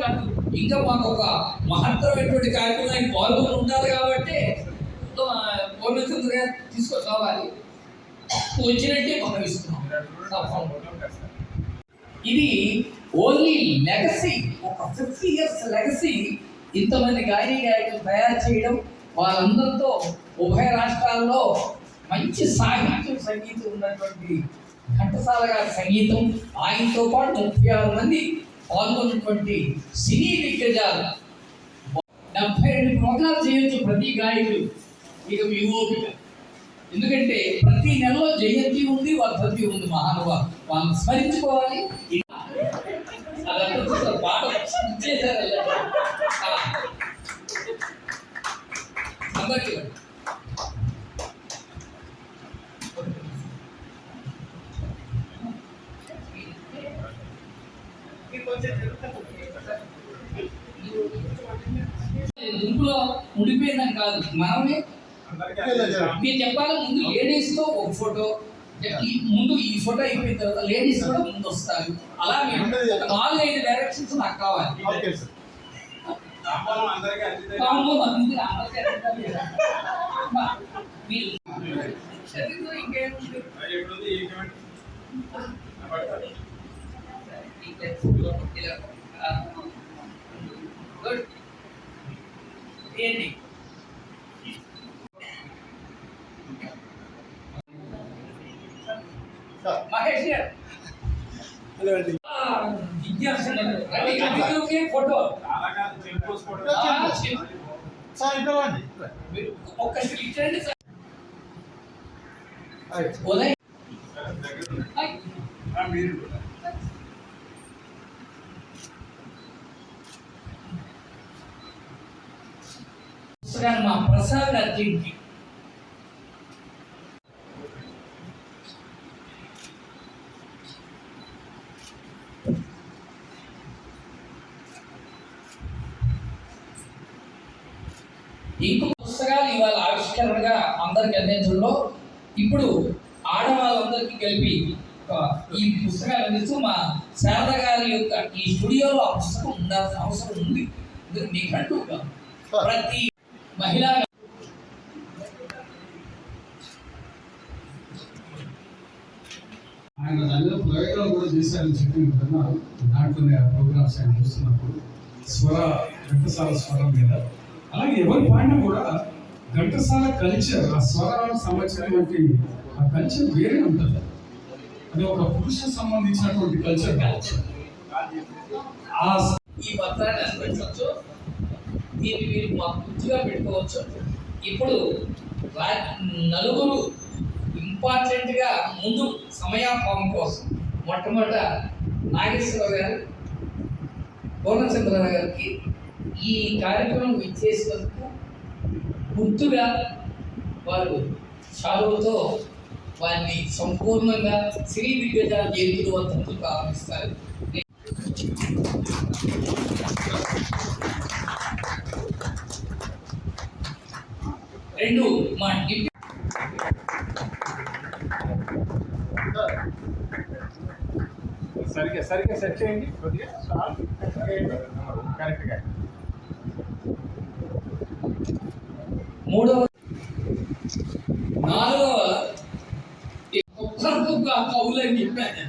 కాదు. ఇంకా మాకు ఒక మహత్తరమైనటువంటి కార్యక్రమానికి పాల్గొని ఉండాలి కాబట్టి పూర్ణచంద్ర గారు వచ్చినట్టే మనం ఇది ఓన్లీ లెగసీ ఒక ఫిఫ్టీ ఇయర్స్ లెగసీ ఇంతమంది గాయని గాయకులు తయారు చేయడం వాళ్ళందరితో ఉభయ రాష్ట్రాల్లో మంచి సాహిత్యం సంగీతం ఉన్నటువంటి ఘంటసాల గారి సంగీతం. ఆయనతో పాటు ముప్పై ఆరు మంది పాల్గొన్నటువంటి సినీ దిగ్గజాలు. డెబ్బై రెండు ప్రోగ్రాలు చేయొచ్చు ప్రతి గాయకుడు. ఇక మీ ఓపిక. ఎందుకంటే ప్రతి నెలలో జయంతి ఉంది వర్ధంతి ఉంది మహానుభావ వాళ్ళని స్మరించుకోవాలి. అదంతా పాట చేశారు అలా. అందరికీ ఇవ్వండి. గుంపులో ఉండిపోయిందని కాదు మనమే మీరు చెప్పాలి ముందు లేడీస్తో ఒక ఫోటో ఈ ముందు ఈ ఫోటో అయిపోయిన తర్వాత లేడీస్ కూడా ముందు వస్తారు అలా మీరు ఒక నాలుగు ఐదు డైరెక్షన్స్ నాకు కావాలి ఓకే సార్ కాంబో మంది అందరికీ అర్థం లేదా? మా, మీరు శరీరంలో ఇంకేముంది ఇలా, ఆ, గుడ్ ఏంటి మహేష్ హలో అండి. ఫోటో. సార్ ఒక్క ఇచ్చండి సార్. ఉదయ్ మా ప్రసాద్ గారి ఇంకొక పుస్తకాలు ఇవాళ ఆవిష్కరణగా అందరికి అందించడంలో ఇప్పుడు ఆడవాళ్ళందరికీ కలిపి ఈ పుస్తకాలు అందిస్తూ మా శారద గారి యొక్క ఈ స్టూడియోలో ఆ పుస్తకం ఉండాల్సిన అవసరం ఉంది. మీకంటూ ప్రతి మహిళా ఆయన దానిలో ప్రయోగం కూడా చేశారని చెప్పిన నేను దాంట్లో ప్రోగ్రామ్స్ ఆయన చూస్తున్నప్పుడు స్వర ఘంటసాల స్వరం మీద. అలాగే ఎవరి పాడినా కూడా ఘంటసాల కల్చర్ ఆ స్వరాలకు సంబంధించినటువంటి ఆ కల్చర్ వేరే ఉంటుంది. అది ఒక పురుష సంబంధించినటువంటి కల్చర్ కావచ్చు. ఆ ఈ పత్రాన్ని అనుభవించవచ్చు దీన్ని మీరు మా పూర్తిగా పెట్టుకోవచ్చు. ఇప్పుడు నలుగురు ఇంపార్టెంట్గా ముందు సమయాభావం కోసం మొట్టమొదట నాగేశ్వరరావు గారు పూర్ణచంద్రరావు గారికి ఈ కార్యక్రమం ఇచ్చేసినందుకు గుర్తుగా వారు చాలువతో వారిని సంపూర్ణంగా శ్రీ దిగ్గజ జయంతులు వర్ధంతులు ప్రారంభిస్తారు రెండు మా డిప్యూటీ సరిగ్గా సరిగ్గా సెట్ చేయండి. కొద్దిగా కరెక్ట్గా. మూడవ నాలుగవ ఒక్కరికొక్క కవులు చెప్పాను?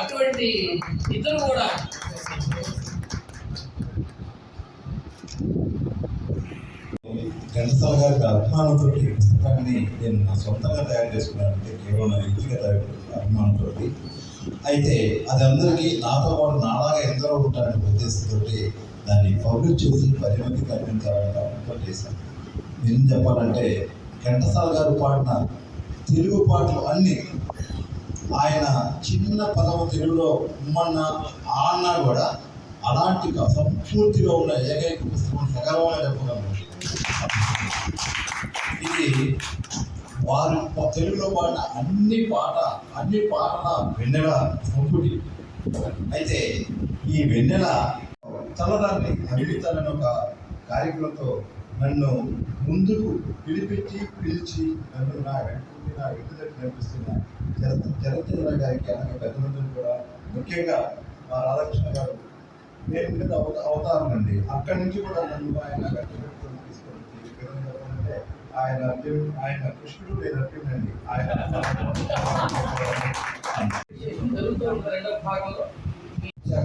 అటువంటి ఇతరు కూడా ఘంటసాల గారికి అభిమానంతో ఈ పుస్తకాన్ని నేను నా సొంతంగా తయారు చేసుకున్నాను అంటే కేవలం నా వ్యక్తిగత అభిమానంతో అయితే అది అందరికీ నాతో పాటు నాలాగా ఎందరో ఉంటారనే ఉద్దేశంతో దాన్ని పబ్లిష్ చేసి పది మందికి అందించాలని చేశాను. ఏం చెప్పాలంటే ఘంటసాల గారు పాడిన తెలుగు పాటలు అన్నీ ఆయన చిన్న పదము తెలుగులో ఉమ్మన్న ఆన్న అన్నా కూడా అలాంటి సంపూర్తిగా ఉన్న ఏకైక పుస్తకం సగర్వంగా చెప్పగలను ఇది వారు తెలుగులో పాడిన అన్ని పాట అన్ని పాటల వెన్నెల సంపుటి. అయితే ఈ వెన్నెల చల్లదాన్ని అడిగితానని ఒక కార్యక్రమంతో నన్ను ముందుకు పిలిపించి పిలిచి నన్ను నా వెంటనే నా ఇంటి దగ్గర కనిపిస్తున్న చరిత్ర చరిత్ర గారికి అలాగే పెద్దలందరూ కూడా ముఖ్యంగా మా రాధాకృష్ణ గారు నేను మీద అవత- అవతారనండి. అక్కడి నుంచి కూడా నన్ను ఆయన తీసుకుంటే తీసుకొని ఆయన ఆయన కృష్ణుడు నేను అర్జునండి ఆయన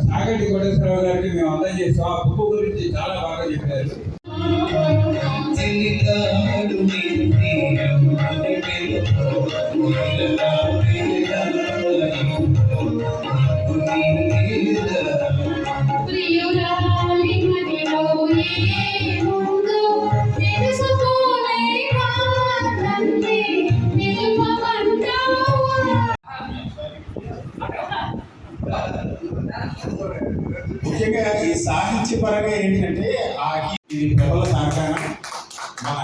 సాగటి కోటేశ్వరరావు గారికి మేము అందజేస్తాం ఆ బుక్ గురించి చాలా బాగా చెప్పారు. ముఖ్యంగా ఈ సాహిత్య పరంగా ఏంటంటే ఆ ఇది ప్రబల సహకారం మన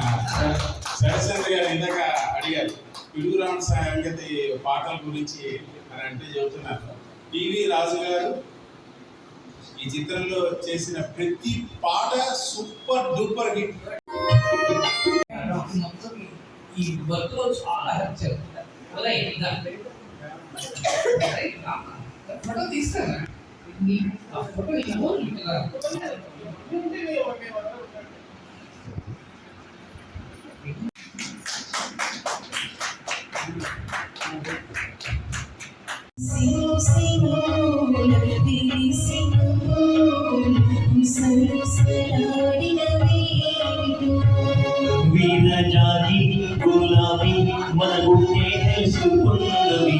శరచంద్ర గారు ఇందాక అడిగారు పిడుగురామ సంగతి పాటల గురించి అని అంటే చెబుతున్నారు. టివి రాజు గారు ఈ చిత్రంలో చేసిన ప్రతి పాట సూపర్ డూపర్ హిట్. ఈ వర్క్లో చాలా హెల్ప్ చేస్తారు. ఫోటో తీస్తాను ఫోటో ఏమో నీకు రా. సిను సిను లగది సిను ముసలు సలాడిన వేడు జాతి గులాబీ మన గుండె తెలుసుకున్నవి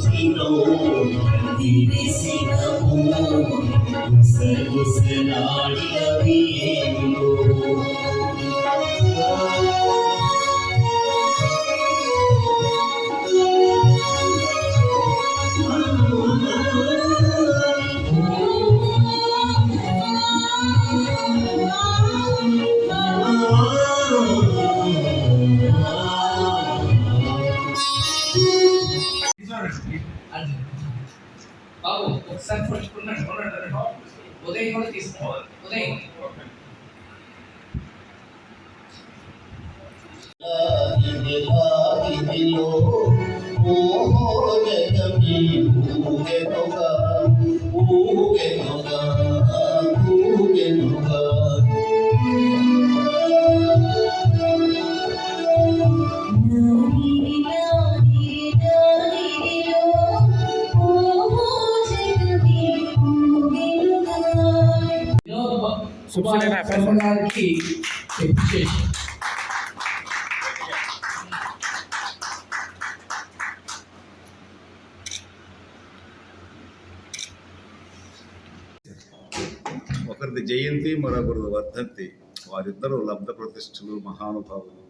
Thank you. అది. బాబు ఒకసారి పట్టుకున్నాడు కొన్నాడు ఉదయం కూడా తీసుకోవాలి ఉదయం వినోద్ ఒకరిది జయంతి మరొకరిది వర్ధంతి. వారిద్దరూ లబ్ధ ప్రతిష్ఠలు మహానుభావులు.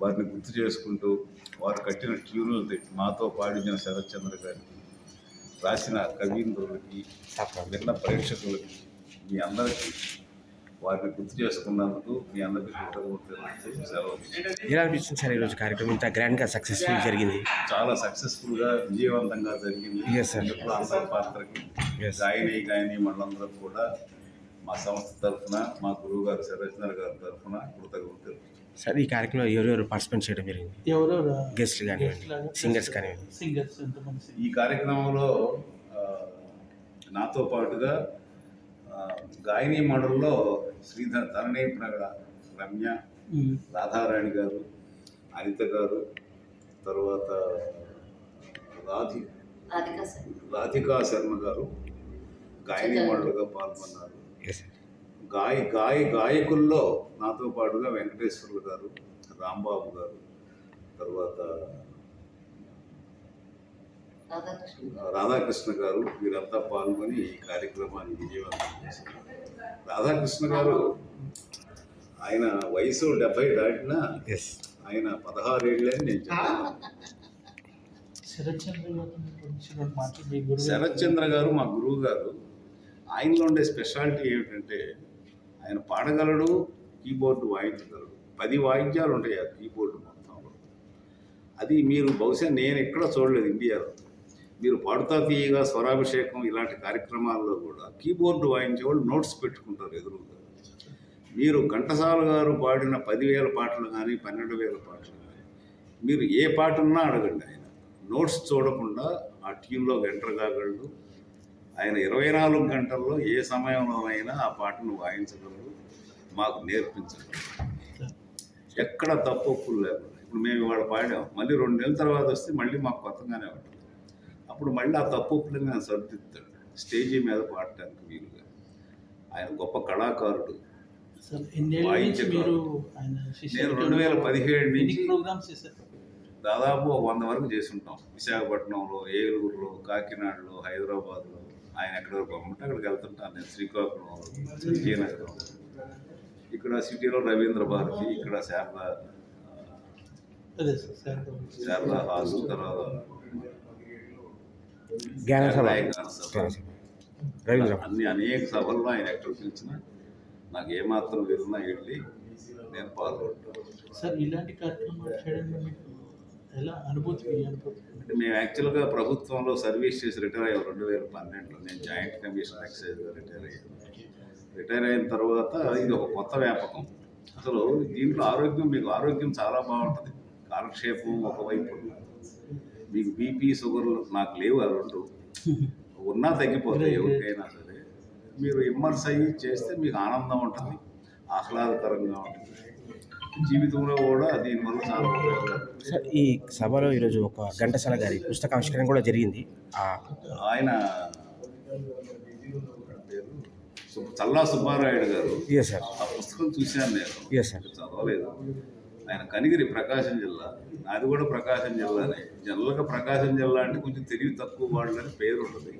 వారిని గుర్తు చేసుకుంటూ వారు కట్టిన ట్యూన్లది మాతో పాడించిన శరత్చంద్ర గారికి రాసిన కవీంద్రులకి విన్న ప్రేక్షకులకి మీ అందరికీ వారిని గుర్తు చేసుకున్నందుకు మీ అందరికీ ఎలా అనిపించింది సార్ ఈరోజు కార్యక్రమం ఇంత గ్రాండ్గా సక్సెస్ఫుల్ జరిగింది. చాలా సక్సెస్ఫుల్గా విజయవంతంగా జరిగింది. ఎప్పుడు అందరి పాత్రకి. గాయని గాయని మండలందరూ కూడా మా సంస్థ తరఫున మా గురువు గారు శరత్చంద్ర గారి తరఫున కృతజ్ఞతలు సార్ ఈ కార్యక్రమంలో ఎవరెవరు పార్టిసిపేట్ చేయడం జరిగింది? ఎవరెవరు? గెస్ట్లు కానివ్వండి. సింగర్స్ కానివ్వండి. సింగర్స్? ఈ కార్యక్రమంలో నాతో పాటుగా గాయని మండలిలో శ్రీధర్ ప్రగడ రమ్య. రాధారాణి గారు అనిత గారు తర్వాత రాధి రాధికా శర్మ. గారు గాయని మండలిగా పాల్గొన్నారు. గాయ గాయ గాయకుల్లో నాతో పాటుగా వెంకటేశ్వర్లు గారు రాంబాబు గారు తర్వాత రాధాకృష్ణ. గారు వీరంతా పాల్గొని ఈ కార్యక్రమాన్ని విజయవంతం చేశారు. రాధాకృష్ణ గారు ఆయన వయసు డెబ్బై దాటినా ఆయన పదహారేళ్ళే అని నేను గురువు శరత్ చంద్ర గారు మా గురువు గారు ఆయనలో ఉండే స్పెషాలిటీ ఏమిటంటే ఆయన పాడగలడు కీబోర్డు వాయించగలడు. పది వాయిద్యాలు ఉంటాయి ఆ కీబోర్డు మొత్తంలో. అది మీరు బహుశా నేను ఎక్కడ చూడలేదు ఇండియాలో. మీరు పాడుతా తీయగా స్వరాభిషేకం ఇలాంటి కార్యక్రమాల్లో కూడా కీబోర్డు వాయించే వాళ్ళు నోట్స్ పెట్టుకుంటారు ఎదురుగా. మీరు ఘంటసాల గారు పాడిన పదివేల పాటలు కానీ పన్నెండు వేల పాటలు కానీ మీరు ఏ పాట ఉన్నా అడగండి ఆయన. నోట్స్ చూడకుండా ఆ ట్యూన్లో ఎంటర్ కాగలడు. ఆయన ఇరవై నాలుగు గంటల్లో ఏ సమయంలోనైనా ఆ పాటను వాయించగలరు మాకు నేర్పించగలరు ఎక్కడ తప్పు ఒప్పులు లేకుండా. ఇప్పుడు మేము ఇవాళ పాడాం. మళ్ళీ రెండు నెలల తర్వాత వస్తే మళ్ళీ మాకు కొత్తగానే ఉంటాం అప్పుడు మళ్ళీ ఆ తప్పు ఒప్పులను ఆయన సరిదిద్దాడు స్టేజీ మీద పాడటానికి వీలుగా. ఆయన గొప్ప కళాకారుడు. నేను రెండు వేల పదిహేడు నుంచి దాదాపు వంద వరకు చేసుంటాం విశాఖపట్నంలో ఏలూరులో కాకినాడలో హైదరాబాద్లో. ఆయన ఎక్కడి వరకు పంపంటే అక్కడికి వెళ్తుంటాను నేను. శ్రీకాకుళంలో విజయనగరం. ఇక్కడ సిటీలో రవీంద్ర భారతి ఇక్కడ శారదా. శారదా హాల్ తర్వాత జ్ఞాన సభ. రవీంద్ర అన్ని అనేక సభల్లో ఆయన ఎక్కడ పిలిచినా నాకు ఏమాత్రం వెళ్ళినా వెళ్ళి నేను పాల్గొంటాను సార్ ఇలాంటి కార్యక్రమాలు ఎలా అనుభూతి అంటే మేము యాక్చువల్గా ప్రభుత్వంలో సర్వీస్ చేసి రిటైర్ అయ్యాం రెండు వేల పన్నెండులో. నేను జాయింట్ కమిషనర్ ఎక్సైజ్గా రిటైర్ అయ్యాను. రిటైర్ అయిన తర్వాత ఇది ఒక కొత్త వ్యాపకం. అసలు దీంట్లో ఆరోగ్యం మీకు ఆరోగ్యం చాలా బాగుంటుంది. కాలక్షేపం ఒకవైపు మీకు బీపీ షుగర్లు నాకు లేవు రెండు ఉన్నా తగ్గిపోతాయి ఎవరికైనా సరే. మీరు ఇమ్మర్స్ అయ్యి చేస్తే మీకు ఆనందం ఉంటుంది ఆహ్లాదకరంగా ఉంటుంది. జీవితంలో కూడా దీనివల్ల చాలా సార్ ఈ సభలో ఈరోజు ఒక ఘంటసాల గారి పుస్తకావిష్కరణ కూడా జరిగింది. ఆయన చల్లా సుబ్బారాయుడు గారు ఆ పుస్తకం చూశాను నేను. చదవలేదు. ఆయన కనిగిరి ప్రకాశం జిల్లా. నాది కూడా ప్రకాశం జిల్లానే జనరల్గా ప్రకాశం జిల్లా అంటే కొంచెం తెలివి తక్కువ వాళ్ళని పేరు ఉంటుంది.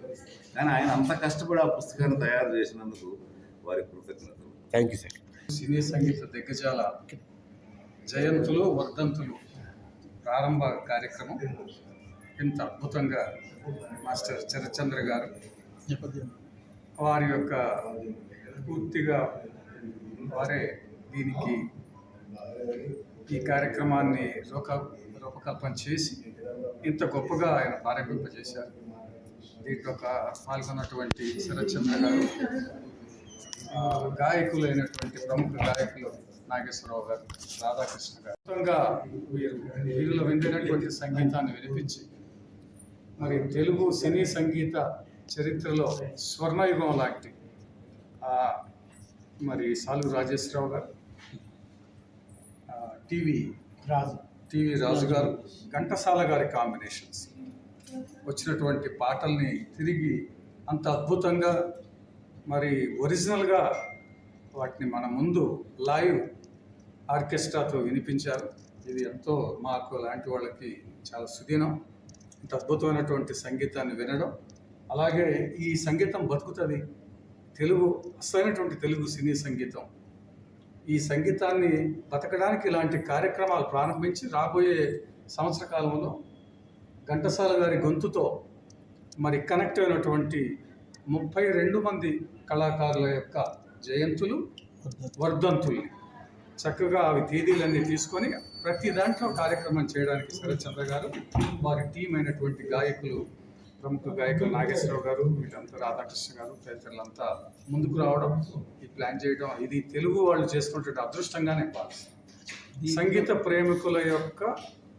కానీ ఆయన అంత కష్టపడి ఆ పుస్తకాన్ని తయారు చేసినందుకు వారి కృతజ్ఞతలు. థ్యాంక్ యూ సార్ సినీ సంగీత దిగ్గజాల జయంతులు వర్ధంతులు ప్రారంభ కార్యక్రమం. ఇంత అద్భుతంగా మాస్టర్ చరచంద్ర గారు వారి యొక్క పూర్తిగా వారే దీనికి ఈ కార్యక్రమాన్ని రూప రూపకల్పన చేసి ఇంత గొప్పగా ఆయన ప్రారంభింపజేశారు దీంట్లో ఒక పాల్గొన్నటువంటి శరత్చంద్ర గారు గాయకులైనటువంటి ప్రముఖ గాయకులు నాగేశ్వరరావు గారు రాధాకృష్ణ గారు. మొత్తంగా వీరు వీరిలో విందినటువంటి సంగీతాన్ని వినిపించి మరి తెలుగు సినీ సంగీత చరిత్రలో స్వర్ణయుగం లాంటి మరి సాలు రాజేశ్వరరావు గారు టీవీ రాజు. టీవీ రాజు గారు ఘంటసాల గారి కాంబినేషన్స్. వచ్చినటువంటి పాటల్ని తిరిగి అంత అద్భుతంగా మరి ఒరిజినల్గా వాటిని మన ముందు లైవ్ ఆర్కెస్ట్రాతో వినిపించారు. ఇది ఎంతో మాకు లాంటి వాళ్ళకి చాలా సుదీనం. ఇంత అద్భుతమైనటువంటి సంగీతాన్ని వినడం. అలాగే ఈ సంగీతం బతుకుతుంది. తెలుగు అసలైనటువంటి తెలుగు సినీ సంగీతం. ఈ సంగీతాన్ని బతకడానికి ఇలాంటి కార్యక్రమాలు ప్రారంభించి రాబోయే సంవత్సర కాలంలో ఘంటసాల గారి గొంతుతో మరి కనెక్ట్ అయినటువంటి ముప్పై రెండు మంది కళాకారుల యొక్క జయంతులు వర్ధంతులు చక్కగా అవి తేదీలన్నీ తీసుకొని ప్రతి దాంట్లో కార్యక్రమం చేయడానికి శరత్చంద్ర గారు వారి టీం అయినటువంటి గాయకులు ప్రముఖ గాయకులు నాగేశ్వరరావు గారు వీళ్ళంతా రాధాకృష్ణ గారు తదితరులంతా ముందుకు రావడం ఈ ప్లాన్ చేయడం ఇది తెలుగు వాళ్ళు చేసుకున్నటువంటి అదృష్టంగానే భావిస్తాను సంగీత ప్రేమికుల యొక్క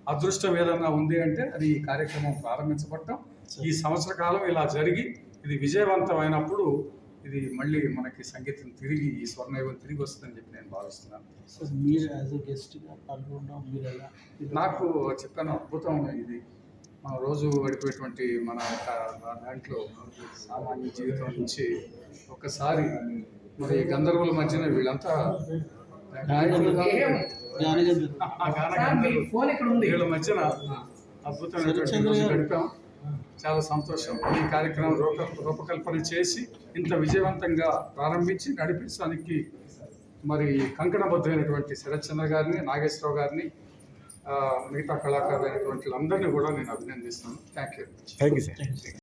అదృష్టం ఏదన్నా ఉంది అంటే అది ఈ కార్యక్రమం ప్రారంభించబడటం. ఈ సంవత్సర కాలం ఇలా జరిగి ఇది విజయవంతమైనప్పుడు ఇది మళ్ళీ మనకి సంగీతం తిరిగి ఈ స్వర్ణయుగం తిరిగి వస్తుందని చెప్పి నేను భావిస్తున్నాను. సార్ మీరు యాజ్ ఎ గెస్ట్గా పాల్గొనడం మీరు ఎలా? నాకు చెప్పాను అద్భుతం ఇది. మన రోజు గడిపేటువంటి మన దాంట్లో సామాన్య జీవితం నుంచి ఒక్కసారి మరి గందరగోళ మధ్యన వీళ్ళంతా వీళ్ళ మధ్యన అద్భుతమైనటువంటి గడిపాం. చాలా సంతోషం. ఈ కార్యక్రమం రూప రూపకల్పన చేసి ఇంత విజయవంతంగా ప్రారంభించి నడిపించడానికి మరి కంకణబద్ధమైనటువంటి శరత్చంద్ర గారిని నాగేశ్వరరావు గారిని మిగతా కళాకారులైనటువంటి వాళ్ళందరినీ కూడా నేను అభినందిస్తాను thank you thank you sir